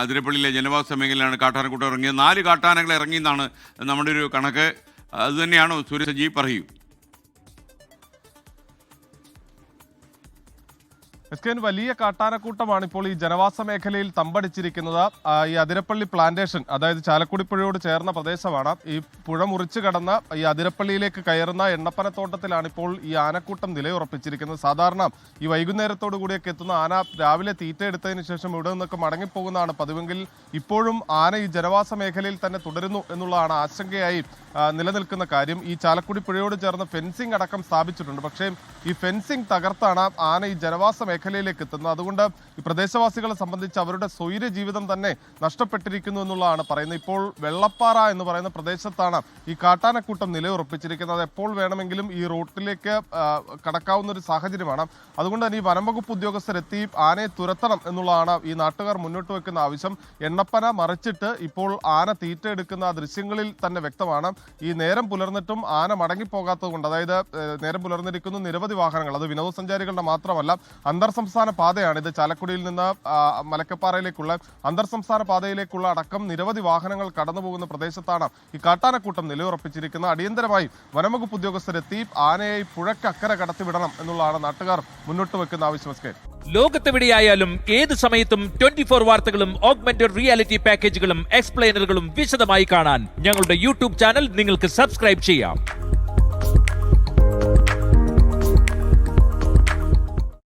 അതിരപ്പള്ളിയിലെ ജനവാസ മേഖലയിലാണ് കാട്ടാനക്കൂട്ടം ഇറങ്ങിയത്. നാല് കാട്ടാനകൾ ഇറങ്ങിയെന്നാണ് നമ്മുടെ ഒരു കണക്ക്. അതുതന്നെയാണ് സുരേഷ് പറയൂ. എസ് വലിയ കാട്ടാനക്കൂട്ടമാണ് ഇപ്പോൾ ഈ ജനവാസ മേഖലയിൽ തമ്പടിച്ചിരിക്കുന്നത്. ഈ അതിരപ്പള്ളി പ്ലാന്റേഷൻ അതായത് ചാലക്കുടി പുഴയോട് ചേർന്ന പ്രദേശമാണ്. ഈ പുഴ മുറിച്ചു കടന്ന് ഈ അതിരപ്പള്ളിയിലേക്ക് കയറുന്ന എണ്ണപ്പനത്തോട്ടത്തിലാണ് ഇപ്പോൾ ഈ ആനക്കൂട്ടം നിലയുറപ്പിച്ചിരിക്കുന്നത്. സാധാരണ ഈ വൈകുന്നേരത്തോടു കൂടിയൊക്കെ എത്തുന്ന ആന രാവിലെ തീറ്റയെടുത്തതിന് ശേഷം ഇവിടെ നിന്നൊക്കെ മടങ്ങിപ്പോകുന്നതാണ്. പതിവെങ്കിൽ ഇപ്പോഴും ആന ഈ ജനവാസ മേഖലയിൽ തന്നെ തുടരുന്നു എന്നുള്ളതാണ് ആശങ്കയായി നിലനിൽക്കുന്ന കാര്യം. ഈ ചാലക്കുടി പുഴയോട് ചേർന്ന് ഫെൻസിംഗ് അടക്കം സ്ഥാപിച്ചിട്ടുണ്ട്. പക്ഷേ ഈ ഫെൻസിംഗ് തകർത്താണ് ആന ഈ ജനവാസ മേഖലയിലേക്ക് എത്തുന്നത് അതുകൊണ്ട് ഈ പ്രദേശവാസികളെ സംബന്ധിച്ച് അവരുടെ സ്വൈര ജീവിതം തന്നെ നഷ്ടപ്പെട്ടിരിക്കുന്നു എന്നുള്ളതാണ് പറയുന്നത്. ഇപ്പോൾ വെള്ളപ്പാറ എന്ന് പറയുന്ന പ്രദേശത്താണ് ഈ കാട്ടാനക്കൂട്ടം നിലയുറപ്പിച്ചിരിക്കുന്നത്. എപ്പോൾ വേണമെങ്കിലും ഈ റോട്ടിലേക്ക് കടക്കാവുന്ന ഒരു സാഹചര്യമാണ്. അതുകൊണ്ട് തന്നെ ഈ വനംവകുപ്പ് ഉദ്യോഗസ്ഥരെത്തി ആനയെ തുരത്തണം എന്നുള്ളതാണ് ഈ നാട്ടുകാർ മുന്നോട്ട് വെക്കുന്ന ആവശ്യം. എണ്ണപ്പന മറിച്ചിട്ട് ഇപ്പോൾ ആന തീറ്റ എടുക്കുന്ന ദൃശ്യങ്ങളിൽ തന്നെ വ്യക്തമാണ്. ഈ നേരം പുലർന്നിട്ടും ആന മടങ്ങിപ്പോകാത്തത് കൊണ്ട് അതായത് നേരം പുലർന്നിരിക്കുന്നു നിരവധി വാഹനങ്ങൾ. അത് വിനോദസഞ്ചാരികളുടെ മാത്രമല്ല അന്തർ സംസ്ഥാന പാതയാണ്. ഇത് ചാലക്കുടിയിൽ നിന്ന് മലക്കപ്പാറയിലേക്കുള്ള അന്തർ സംസ്ഥാന പാതയിലേക്കുള്ള അടക്കം നിരവധി വാഹനങ്ങൾ കടന്നുപോകുന്ന പ്രദേശത്താണ് ഈ കാട്ടാനക്കൂട്ടം നിലയുറപ്പിച്ചിരിക്കുന്നത്. അടിയന്തരമായി വനംവകുപ്പ് ഉദ്യോഗസ്ഥരെത്തി ആനയെ പുഴക്കക്കര കടത്തിവിടണം എന്നുള്ളതാണ് നാട്ടുകാർ മുന്നോട്ട് വെക്കുന്ന ആവശ്യം. ലോകത്തെവിടെയായാലും ഏത് സമയത്തും ട്വന്റി ഫോർ വാർത്തകളും ഓഗ്മെന്റഡ് റിയാലിറ്റി പാക്കേജുകളും എക്സ്പ്ലെയിനറുകളും വിശദമായി കാണാൻ ഞങ്ങളുടെ യൂട്യൂബ് ചാനൽ നിങ്ങൾക്ക് സബ്സ്ക്രൈബ് ചെയ്യാം.